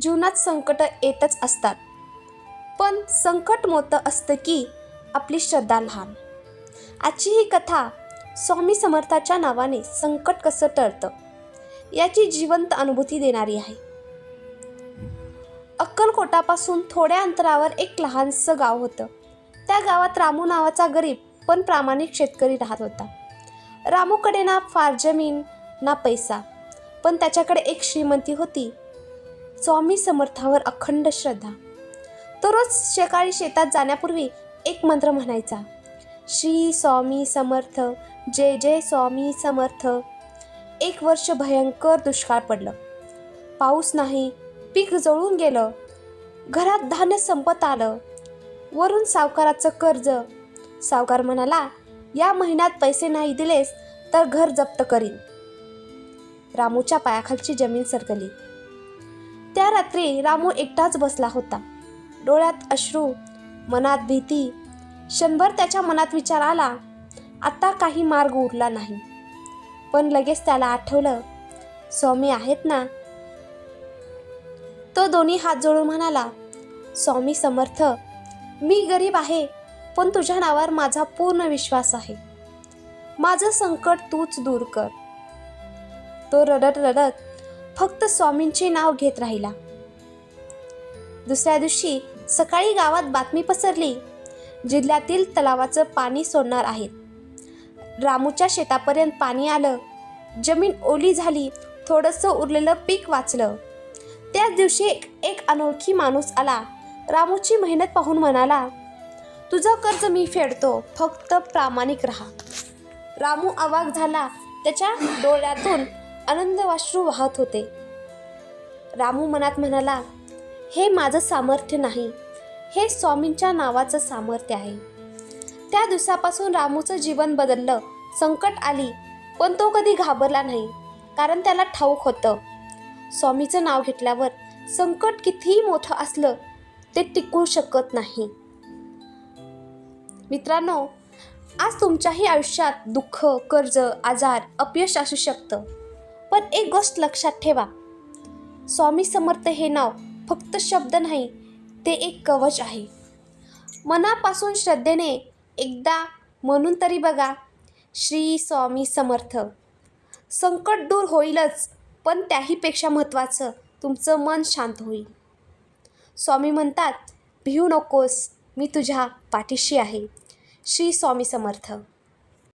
जीवनात संकट येतच असतात. पण संकट मोठं असतं की आपली श्रद्धा लहान. आजची ही कथा स्वामी समर्थाच्या नावाने संकट कसं टळतं याची जिवंत अनुभूती देणारी आहे. अक्कलकोटापासून थोड्या अंतरावर एक लहानसं गाव होतं. त्या गावात रामू नावाचा गरीब पण प्रामाणिक शेतकरी राहत होता. रामूकडे ना फार जमीन ना पैसा पण त्याच्याकडे एक श्रीमंती होती स्वामी समर्थावर अखंड श्रद्धा. तो रोज सकाळी शेतात जाण्यापूर्वी एक मंत्र म्हणायचा. श्री स्वामी समर्थ जय जय स्वामी समर्थ. एक वर्ष भयंकर दुष्काळ पडलं. पाऊस नाही पीक जळून गेलं. घरात धान्य संपत आलं. वरून सावकाराचं कर्ज. सावकार म्हणाला या महिन्यात पैसे नाही दिलेस तर घर जप्त करीन. रामूच्या पायाखालची जमीन सरकली. त्या रात्री रामू एकटाच बसला होता. डोळ्यात अश्रू मनात भीती शंभर त्याच्या मनात विचार आला आता काही मार्ग उरला नाही. पण लगेच त्याला आठवलं स्वामी आहेत ना? तो दोन्ही हात जोडून म्हणाला स्वामी समर्थ मी गरीब आहे पण तुझ्या नावावर माझा पूर्ण विश्वास आहे. माझं संकट तूच दूर कर. तो रडत रडत फक्त स्वामींचे नाव घेत राहिला. दुसऱ्या दिवशी सकाळी गावात बातमी पसरली जिल्ह्यातील तलावाचं पाणी सोडणार आहेत. रामूच्या शेतापर्यंत पाणी आलं जमीन ओली झाली थोडंसं उरलेलं पीक वाचलं. त्याच दिवशी एक एक अनोळखी माणूस आला रामूची मेहनत पाहून म्हणाला तुझं कर्ज मी फेडतो फक्त प्रामाणिक राहा. रामू अवाक झाला त्याच्या डोळ्यातून आनंद वाश्रू वाहत होते. रामू मनात म्हणाला हे माझं सामर्थ्य नाही. हे स्वामींच्या नावाचं सामर्थ्य आहे. त्या दिवसापासून रामूचं जीवन बदललं संकट आली पण तो कधी घाबरला नाही कारण त्याला ठाऊक होतं. स्वामीचं नाव घेतल्यावर संकट कितीही मोठं असलं ते टिकू शकत नाही. मित्रांनो आज तुमच्याही आयुष्यात दुःख कर्ज आजार अपयश असू शकतं. पण एक गोष्ट लक्षात ठेवा. स्वामी समर्थ हे नाव फक्त शब्द नाही ते एक कवच आहे. मनापासून श्रद्धेने एकदा म्हणून तरी बघा श्री स्वामी समर्थ. संकट दूर होईलच पण त्याहीपेक्षा महत्त्वाचं तुमचं मन शांत होईल. स्वामी म्हणतात भिऊ नकोस मी तुझ्या पाठीशी आहे. श्री स्वामी समर्थ.